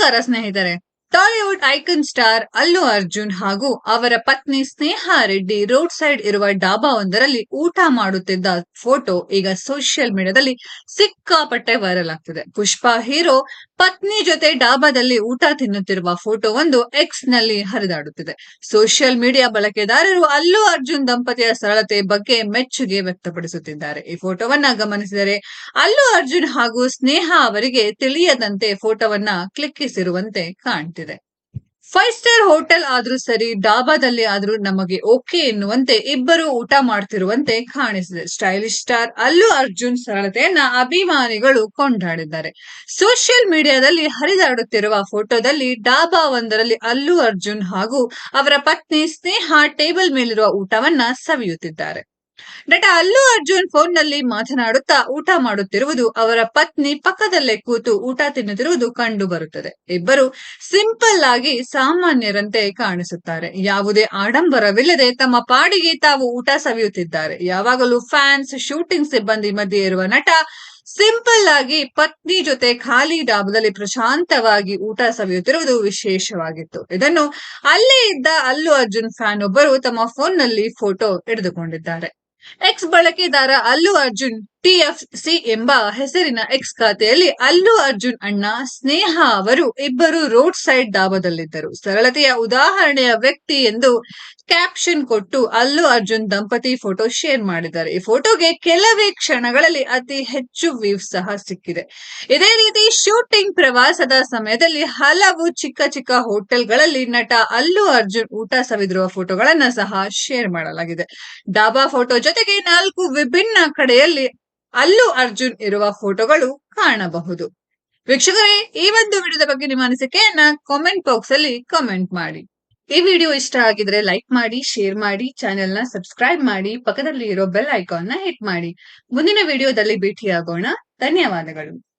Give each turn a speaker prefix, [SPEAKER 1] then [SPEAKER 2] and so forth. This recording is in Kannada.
[SPEAKER 1] करस नहीं तरह Tollywood icon star Allu Arjun ಹಾಗೂ ಅವರ ಪತ್ನಿ ಸ್ನೇಹ ರೆಡ್ಡಿ ರೋಡ್ ಸೈಡ್ ಇರುವ ಡಾಬಾ ಒಂದರಲ್ಲಿ ಊಟ ಮಾಡುತ್ತಿದ್ದ ಫೋಟೋ ಈಗ ಸೋಷಿಯಲ್ ಮೀಡಿಯಾದಲ್ಲಿ ಸಿಕ್ಕಾಪಟ್ಟೆ ವೈರಲ್ ಆಗ್ತಿದೆ. ಪುಷ್ಪಾ ಹೀರೋ ಪತ್ನಿ ಜೊತೆ ಡಾಬಾದಲ್ಲಿ ಊಟ ತಿನ್ನುತ್ತಿರುವ ಫೋಟೋ ಒಂದು ಎಕ್ಸ್ನಲ್ಲಿ ಹರಿದಾಡುತ್ತಿದೆ. ಸೋಷಿಯಲ್ ಮೀಡಿಯಾ ಬಳಕೆದಾರರು ಅಲ್ಲು ಅರ್ಜುನ್ ದಂಪತಿಯ ಸರಳತೆ ಬಗ್ಗೆ ಮೆಚ್ಚುಗೆ ವ್ಯಕ್ತಪಡಿಸುತ್ತಿದ್ದಾರೆ. ಈ ಫೋಟೋವನ್ನ ಗಮನಿಸಿದರೆ ಅಲ್ಲು ಅರ್ಜುನ್ ಹಾಗೂ ಸ್ನೇಹ ಅವರಿಗೆ ತಿಳಿಯದಂತೆ ಫೋಟೋವನ್ನ ಕ್ಲಿಕ್ಕಿಸಿರುವಂತೆ ಕಾಣ್ತಿದೆ. ಫೈವ್ ಸ್ಟಾರ್ ಹೋಟೆಲ್ ಆದ್ರೂ ಸರಿ, ಡಾಬಾದಲ್ಲಿ ಆದ್ರೂ ನಮಗೆ ಓಕೆ ಎನ್ನುವಂತೆ ಇಬ್ಬರು ಊಟ ಮಾಡ್ತಿರುವಂತೆ ಕಾಣಿಸಿದೆ. ಸ್ಟೈಲಿಶ್ ಸ್ಟಾರ್ ಅಲ್ಲು ಅರ್ಜುನ್ ಸರಳತೆಯನ್ನ ಅಭಿಮಾನಿಗಳು ಕೊಂಡಾಡಿದ್ದಾರೆ. ಸೋಷಿಯಲ್ ಮೀಡಿಯಾದಲ್ಲಿ ಹರಿದಾಡುತ್ತಿರುವ ಫೋಟೋದಲ್ಲಿ ಡಾಬಾ ಒಂದರಲ್ಲಿ ಅಲ್ಲು ಅರ್ಜುನ್ ಹಾಗೂ ಅವರ ಪತ್ನಿ ಸ್ನೇಹ ಟೇಬಲ್ ಮೇಲಿರುವ ಊಟವನ್ನ ಸವಿಯುತ್ತಿದ್ದಾರೆ. ನಟ ಅಲ್ಲು ಅರ್ಜುನ್ ಫೋನ್ನಲ್ಲಿ ಮಾತನಾಡುತ್ತಾ ಊಟ ಮಾಡುತ್ತಿರುವುದು ಅವರ ಪತ್ನಿ ಪಕ್ಕದಲ್ಲೇ ಕೂತು ಊಟ ತಿನ್ನುತ್ತಿರುವುದು ಕಂಡು ಬರುತ್ತದೆ. ಇಬ್ಬರು ಸಿಂಪಲ್ ಆಗಿ ಸಾಮಾನ್ಯರಂತೆ ಕಾಣಿಸುತ್ತಾರೆ. ಯಾವುದೇ ಆಡಂಬರವಿಲ್ಲದೆ ತಮ್ಮ ಪಾಡಿಗೆ ತಾವು ಊಟ ಸವಿಯುತ್ತಿದ್ದಾರೆ. ಯಾವಾಗಲೂ ಫ್ಯಾನ್ಸ್, ಶೂಟಿಂಗ್ ಸಿಬ್ಬಂದಿ ಮಧ್ಯೆ ಇರುವ ನಟ ಸಿಂಪಲ್ ಆಗಿ ಪತ್ನಿ ಜೊತೆ ಖಾಲಿ ಡಾಬದಲ್ಲಿ ಪ್ರಶಾಂತವಾಗಿ ಊಟ ಸವಿಯುತ್ತಿರುವುದು ವಿಶೇಷವಾಗಿತ್ತು. ಇದನ್ನು ಅಲ್ಲೇ ಇದ್ದ ಅಲ್ಲು ಅರ್ಜುನ್ ಫ್ಯಾನ್ ಒಬ್ಬರು ತಮ್ಮ ಫೋನ್ನಲ್ಲಿ ಫೋಟೋ ಹಿಡಿದುಕೊಂಡಿದ್ದಾರೆ. ಎಕ್ಸ್ ಬಳಕೆದಾರ ಅಲ್ಲು ಅರ್ಜುನ್. ಟಿಎಫ್ಸಿ ಎಂಬ ಹೆಸರಿನ ಎಕ್ಸ್ ಖಾತೆಯಲ್ಲಿ ಅಲ್ಲು ಅರ್ಜುನ್ ಅಣ್ಣ, ಸ್ನೇಹ ಅವರು ಇಬ್ಬರು ರೋಡ್ ಸೈಡ್ ಡಾಬಾದಲ್ಲಿದ್ದರು. ಸರಳತೆಯ ಉದಾಹರಣೆಯ ವ್ಯಕ್ತಿ ಎಂದು ಕ್ಯಾಪ್ಷನ್ ಕೊಟ್ಟು ಅಲ್ಲು ಅರ್ಜುನ್ ದಂಪತಿ ಫೋಟೋ ಶೇರ್ ಮಾಡಿದ್ದಾರೆ. ಈ ಫೋಟೋಗೆ ಕೆಲವೇ ಕ್ಷಣಗಳಲ್ಲಿ ಅತಿ ಹೆಚ್ಚು ವ್ಯೂಸ್ ಸಹ ಸಿಕ್ಕಿದೆ. ಇದೇ ರೀತಿ ಶೂಟಿಂಗ್ ಪ್ರವಾಸದ ಸಮಯದಲ್ಲಿ ಹಲವು ಚಿಕ್ಕ ಚಿಕ್ಕ ಹೋಟೆಲ್ಗಳಲ್ಲಿ ನಟ ಅಲ್ಲು ಅರ್ಜುನ್ ಊಟ ಸವಿದಿರುವ ಫೋಟೋಗಳನ್ನ ಸಹ ಶೇರ್ ಮಾಡಲಾಗಿದೆ. ಡಾಬಾ ಫೋಟೋ ಜೊತೆಗೆ ನಾಲ್ಕು ವಿಭಿನ್ನ ಕಡೆಯಲ್ಲಿ ಅಲ್ಲು ಅರ್ಜುನ್ ಇರುವ ಫೋಟೋಗಳು ಕಾಣಬಹುದು. ವೀಕ್ಷಕರೇ, ಈ ಒಂದು ವಿಡಿಯೋದ ಬಗ್ಗೆ ನಿಮ್ಮ ಅನಿಸಿಕೆಯನ್ನ ಕಾಮೆಂಟ್ ಬಾಕ್ಸ್ ಅಲ್ಲಿ ಕಾಮೆಂಟ್ ಮಾಡಿ. ಈ ವಿಡಿಯೋ ಇಷ್ಟ ಆಗಿದ್ರೆ ಲೈಕ್ ಮಾಡಿ ಶೇರ್ ಮಾಡಿ ಚಾನೆಲ್ನ ಸಬ್ಸ್ಕ್ರೈಬ್ ಮಾಡಿ ಪಕ್ಕದಲ್ಲಿ ಇರೋ ಬೆಲ್ ಐಕಾನ್ನ ಹಿಟ್ ಮಾಡಿ. ಮುಂದಿನ ವಿಡಿಯೋದಲ್ಲಿ ಭೇಟಿಯಾಗೋಣ. ಧನ್ಯವಾದಗಳು.